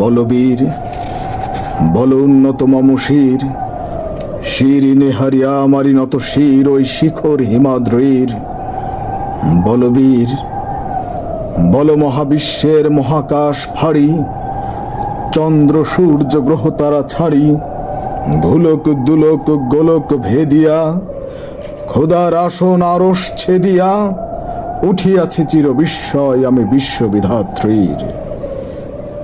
বলবীর, বল উন্নত মম শির নেহারিয়া আমারি নত শির, ওই শিখর হিমাদ্রির। বলবীর, বল মহাবিশ্বের মহাকাশ ফাড়ি, চন্দ্র সূর্য গ্রহ তারা ছাড়ি ভুলক দুলক গোলক ভেদিয়া, খোদার আসন আরস ছেদিয়া, উঠিয়াছি চির বিস্ময় আমি বিশ্ববিধাত্রীর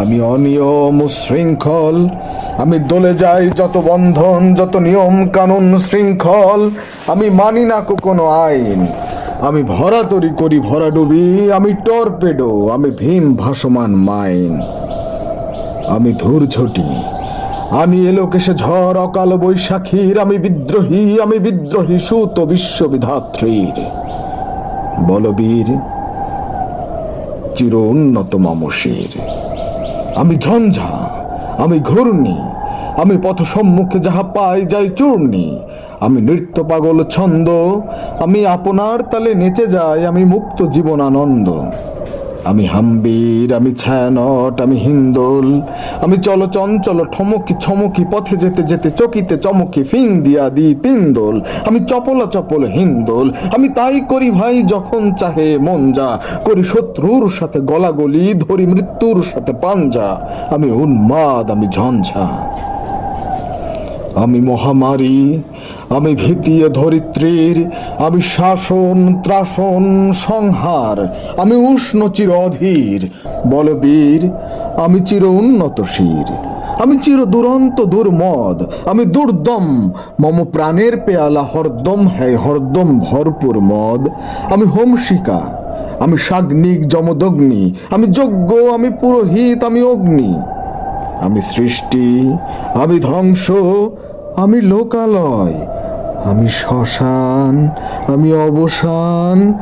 আমি অনিয়ম শৃঙ্খল, আমি দলে যাই যত বন্ধন, যত নিয়ম কানুন শৃঙ্খল, আমি মানি না কোনো আইন, আমি ভরা তরি করি ভরাডুবি আমি টর্পেডো, আমি ভীম ভাসমান মাইন, আমি ধূর্ঝটি আমি এলো এলোকেশে ঝড়, অকাল বৈশাখীর, আমি বিদ্রোহী আমি বিদ্রোহী সুত বিশ্ববিধাত্রীর, বলবীর চির উন্নত মামসীর। আমি ঝঞ্ঝা, আমি ঘূর্ণি, আমি পথ সম্মুখে যাহা পাই যাই চূর্ণি, আমি নৃত্য পাগল ছন্দ, আমি আপনার তালে নেচে যাই, আমি মুক্ত জীবনানন্দ। আমি হাম্বির, আমি ছায়ানট, আমি হিন্দোল, আমি চলো চঞ্চল ঠমকি ছমকি, পথে যেতে যেতে, চকিতে চমকি, ফিং দিয়া দি তিন দোল। আমি চপলা চপল হিন্দোল, আমি তাই করি ভাই যখন চাহে মন যা। করি শত্রুর সাথে গলাগলি, ধরি মৃত্যুর সাথে পাঞ্জা। আমি উন্মাদ, আমি ঝঞ্ঝা। আমি মহামারী, আমি ভীতিয়ে ধরিত্রীর, আমি শাসন, ত্রাসন, সংহার, আমি উষ্ণ চির অধীর। বলবীর আমি চির উন্নত শির, আমি চির দুরন্ত দুর্মদ, আমি দুর্দম, মম প্রাণের পেয়ালা হরদম হ্যায় হরদম ভরপুর মদ। আমি হোমশিকা, আমি সাগ্নিক যমদগ্নি, আমি যজ্ঞ, আমি পুরোহিত, আমি অগ্নি। আমি সৃষ্টি, আমি ধ্বংস আমি লোকালয়, আমি শ্মশান, আমি অবসান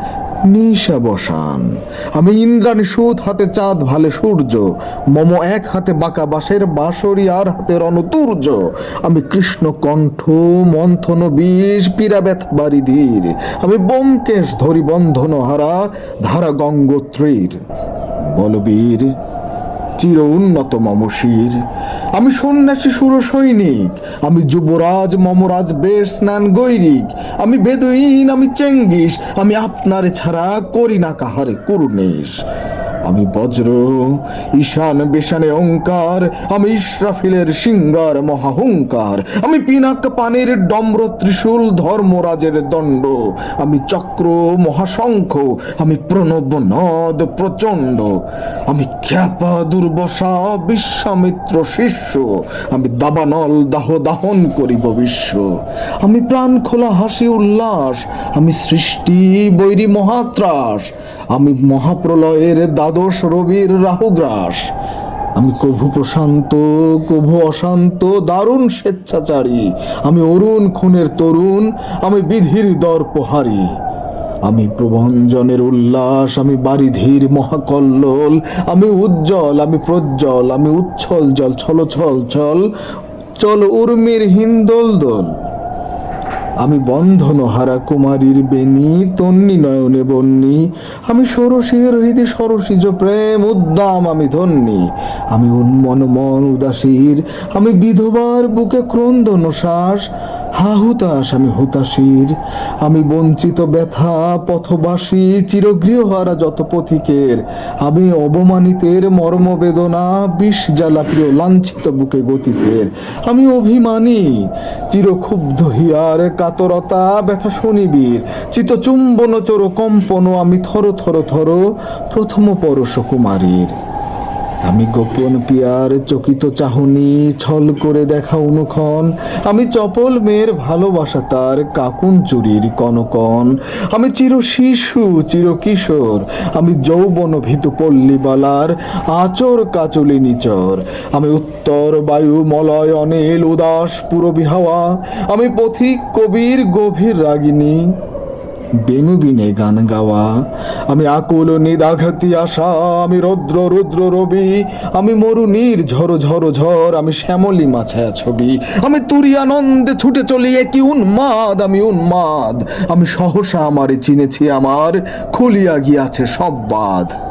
নিশাবসান আমি ইন্দ্রাণী সুদ হাতে চাঁদ ভালে সূর্য, মম এক হাতে বাঁকা বাঁশের বাঁশরি, আর হাতে রণতুর্য। আমি কৃষ্ণ কণ্ঠ, মন্থন বিষ পীড়াব্যথ বাড়ি ধীর। আমি বোমকেশ ধরি বন্ধন হারা, ধারা গঙ্গোত্রীর। বলবীর চির উন্নত মমশির। আমি সন্ন্যাসী সুর সৈনিক আমি যুবরাজ মমরাজ বেশ স্নান গৈরিক, আমি বেদুইন, আমি চেঙ্গিস, আমি আপনার ছাড়া করি না কাহারে করুণেশ। আমি বজ্র, ঈশান বেশানে ওঙ্কার আমি ইসরাফিলের সিঙ্গার মহাহুঙ্কার, আমি পিনাক পানির ডম্র ত্রিশূল ধর্মরাজের দণ্ড, আমি চক্র মহাশঙ্খ, আমি প্রণব নদ প্রচণ্ড, আমি খ্যাপা দুর্বসা বিশ্বামিত্র শিষ্য, আমি দাবানল দাহ দাহন করিব বিশ্ব, আমি প্রাণ খোলা হাসি উল্লাস, আমি সৃষ্টি বৈরী মহাত্রাস, আমি মহাপ্রলয়ের দ্বাদশ রবির রাহুগ্রাস। আমি কভু প্রশান্ত, কভু অশান্ত, দারুণ স্বেচ্ছাচারী। আমি অরুণ খুনের তরুণ, আমি বিধির দর্পহারী। আমি প্রবঞ্জনের উল্লাস, আমি বারিধির মহাকল্লোল। আমি উজ্জ্বল, আমি প্রজ্জ্বল, আমি উচ্ছল জল, ছল ছল ছল। চল উর্মির হিন্দোল দোল। আমি বন্ধন হারা কুমারীর বেনি তন্নি নয়নে বন্নি। আমি ষোড়শীর হৃদি সরসীজ প্রেম, উদ্দাম, আমি ধন্যি। আমি উন্মন মন উদাসীর, আমি বিধবার বুকে ক্রন্দন শ্বাস। হা হুতাশ, আমি হুতাশীর। আমি বঞ্চিত, ব্যথা, পথবাসী, চিরগৃহ হারা যত পথিকের। আমি অবমানিতের মর্মবেদনা বিষ জ্বালা প্রিয় লাঞ্ছিত বুকে গতিতের। আমি অভিমানী, চিরক্ষুব্ধ হিয়ার, কাতরতা, ব্যথা শনিবীর। চিত চুম্বন, চোর কম্পন, আমি থর থর থর প্রথম পরশ কুমারীর। আমি গোপন পিয়ার চকিত চাহনি ছল করে দেখা অনুক্ষণ আমি চপল মেয়ের ভালোবাসা তার কাকুন চুরির কনকন। আমি চির শিশু, চির কিশোর। আমি যৌবন ভীতু পল্লীবালার আচর কাচলি নিচর। আমি উত্তর বায়ু মলয় অনিল, উদাস পুরবী হাওয়া। আমি পথিক কবির গভীর রাগিনী। বেনুবিনে গান গাওয়া। আমি আকুল নিদাঘাতি আশা, আমি রৌদ্র, রুদ্র রবি, আমি মরুনীর ঝড় ঝড় ঝড় আমি শ্যামলি মাছায়া ছবি। আমি তুরি আনন্দে ছুটে চলি একই উন্মাদ, আমি উন্মাদ। আমি সহসা আমারে চিনেছি আমার, খুলিয়া গিয়াছে সব বাদ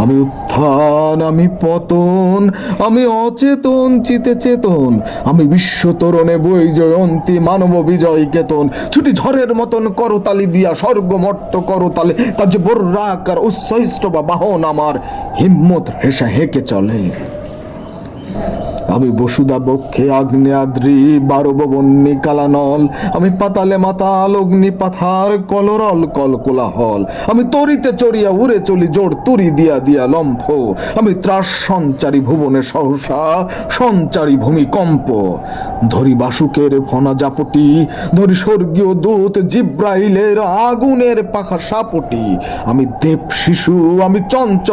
আমি উত্থান, আমি পতন, আমি অচেতন, চিতে চেতন, আমি বিশ্ব তরণে বই জয়ন্তী, মানব বিজয় কেতন। ছুটি ঝড়ের মতন করতালি দিয়া স্বর্গমর্ত করতালে তার যে বর্রাকার উচ্ছহিষ্ট বা বাহন আমার, হিম্মত হেসা হেঁকে চলে। আমি বসুদা বক্ষে আগ্নেয়াদ্রি বারো বন্যী কালানল। আমি পাতালে মাতাল, অগ্নি পাথার, কলরল কল কোলাহল আমি তরিতে চড়িয়া উড়ে চলি, জোর তুরি দিয়া দিয়া লম্ফ। আমি ত্রাস সঞ্চারী ভুবনে সহসা, সঞ্চারী ভূমিকম্প ধরি বাসুকের ফনা জাপটি, ধরি স্বর্গীয় দূত জিব্রাইলের আগুনের পাখা সাপটি। আমি দেব শিশু, আমি চঞ্চল